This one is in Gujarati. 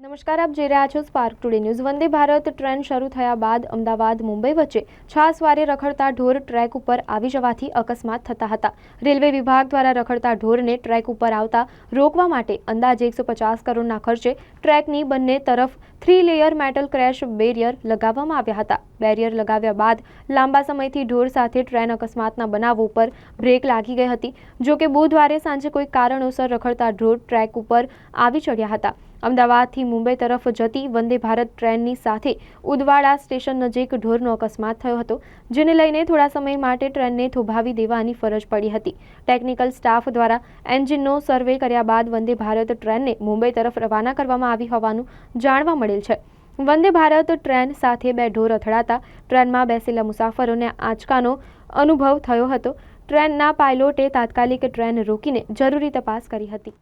નમસ્કાર, આપ જોઈ રહ્યા છો Spark Today News Vande Bharat train શરૂ થયા બાદ અમદાવાદ, મુંબઈ વચ્ચે છાસવારે રખડતા ઢોર ટ્રેક ઉપર આવી જવાથી અકસ્માત થતા હતા. રેલવે વિભાગ દ્વારા રખડતા ઢોરને ટ્રેક ઉપર આવતા રોકવા માટે અંદાજે એકસો પચાસ કરોડના ખર્ચે ટ્રેકની બંને તરફ three layer metal crash barrier લગાવવામાં આવ્યા હતા. બેરિયર લગાવ્યા બાદ લાંબા સમયથી ઢોર સાથે ટ્રેન અકસ્માતના બનાવો ઉપર બ્રેક લાગી ગઈ હતી. જોકે બુધવારે સાંજે કોઈ કારણોસર રખડતા ઢોર ટ્રેક ઉપર આવી ચડ્યા હતા. અમદાવાદથી મુંબઈ તરફ જતી વંદે ભારત ટ્રેનની સાથે ઉદવાડા સ્ટેશન નજીક ઢોરનો અકસ્માત થયો હતો, જેને લઈને થોડા સમય માટે ટ્રેનને થોભાવી દેવાની ફરજ પડી હતી. ટેકનિકલ સ્ટાફ દ્વારા એન્જિનનો સર્વે કર્યા બાદ વંદે ભારત ટ્રેનને મુંબઈ તરફ રવાના કરવામાં આવી હોવાનું જાણવા મળેલ છે. વંદે ભારત ટ્રેન સાથે બે ઢોર અથડાતા ટ્રેનમાં બેસેલા મુસાફરોને આંચકાનો અનુભવ થયો હતો. ટ્રેનના પાયલોટે તાત્કાલિક ટ્રેન રોકીને જરૂરી તપાસ કરી હતી.